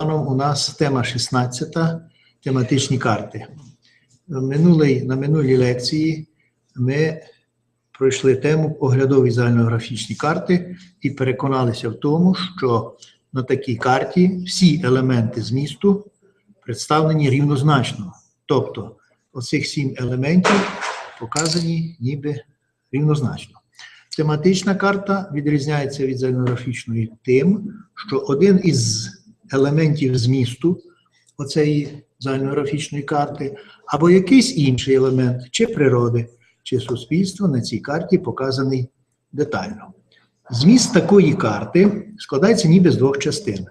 у нас тема 16 тематичні карти. Минулий, на минулій лекції ми пройшли тему оглядові загальнографічні карти і переконалися в тому, що на такій карті всі елементи змісту представлені рівнозначно. Тобто оцих сім елементів показані ніби рівнозначно. Тематична карта відрізняється від загальнографічної тим, що один із елементів змісту оцеї загальнографічної карти, або якийсь інший елемент, чи природи, чи суспільства на цій карті показаний детально. Зміст такої карти складається ніби з двох частин.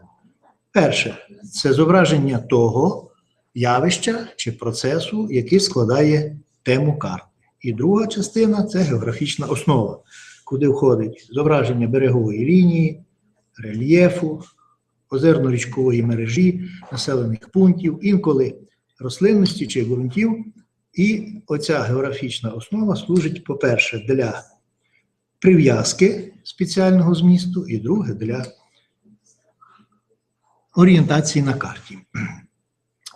Перше це зображення того явища чи процесу, який складає тему карти. І друга частина це географічна основа, куди входить зображення берегової лінії, рельєфу, озерно-річкової мережі, населених пунктів, інколи рослинності чи ґрунтів. І оця географічна основа служить, по-перше, для прив'язки спеціального змісту, і друге для орієнтації на карті.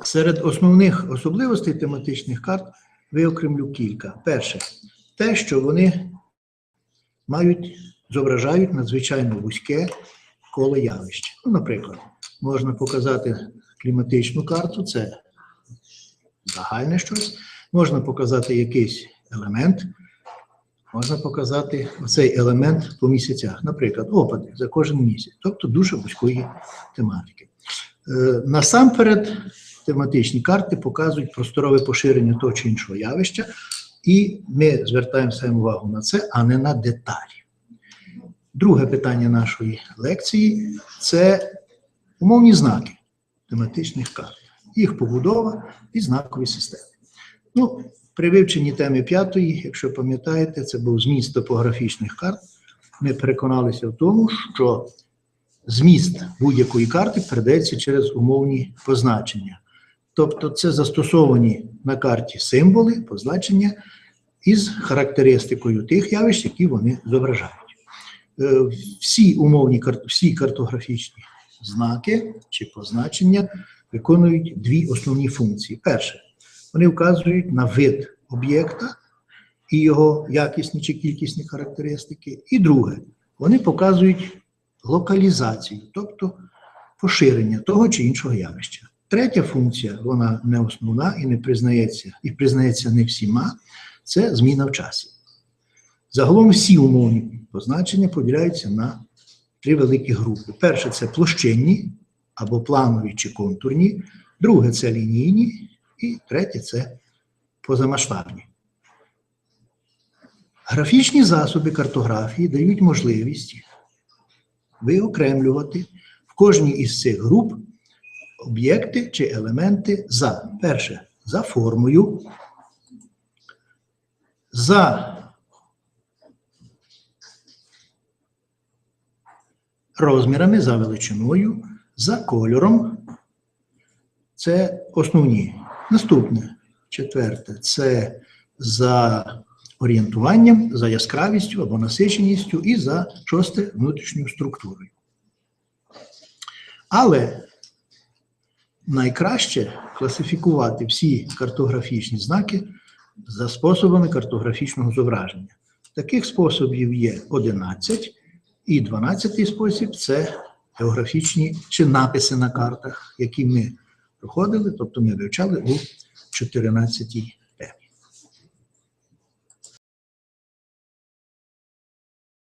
Серед основних особливостей тематичних карт виокремлю кілька. Перше, те, що вони мають, зображають надзвичайно вузьке коло явища. Ну, наприклад, можна показати кліматичну карту, це загальне щось, можна показати якийсь елемент, можна показати цей елемент по місяцях, наприклад, опади за кожен місяць, тобто дуже вузької тематики. Е, Насамперед, тематичні карти показують просторове поширення того чи іншого явища, і ми звертаємо свою увагу на це, а не на деталі. Друге питання нашої лекції це умовні знаки тематичних карт, їх побудова і знакові системи. Ну, при вивченні теми п'ятої, якщо пам'ятаєте, це був зміст топографічних карт. Ми переконалися в тому, що зміст будь-якої карти передається через умовні позначення. Тобто це застосовані на карті символи, позначення із характеристикою тих явищ, які вони зображають. Е, Всі умовні всі картографічні знаки чи позначення виконують дві основні функції. Перше, вони вказують на вид об'єкта і його якісні чи кількісні характеристики. І друге, вони показують локалізацію, тобто поширення того чи іншого явища. Третя функція, вона не основна і не признається, і признається не всіма, це зміна в часі. Загалом всі умовні позначення поділяються на три великі групи. Перше це площинні або планові чи контурні, друге це лінійні, і третє це позамасштабні. Графічні засоби картографії дають можливість виокремлювати в кожній із цих груп об'єкти чи елементи за перше, за формою, за розмірами, за величиною, за кольором. Це основні. Наступне, четверте, це за орієнтуванням, за яскравістю або насиченістю і за шосте внутрішньою структурою. Але найкраще класифікувати всі картографічні знаки за способами картографічного зображення. Таких способів є 11, і 12 спосіб це географічні чи написи на картах, які ми проходили, тобто ми вивчали у 14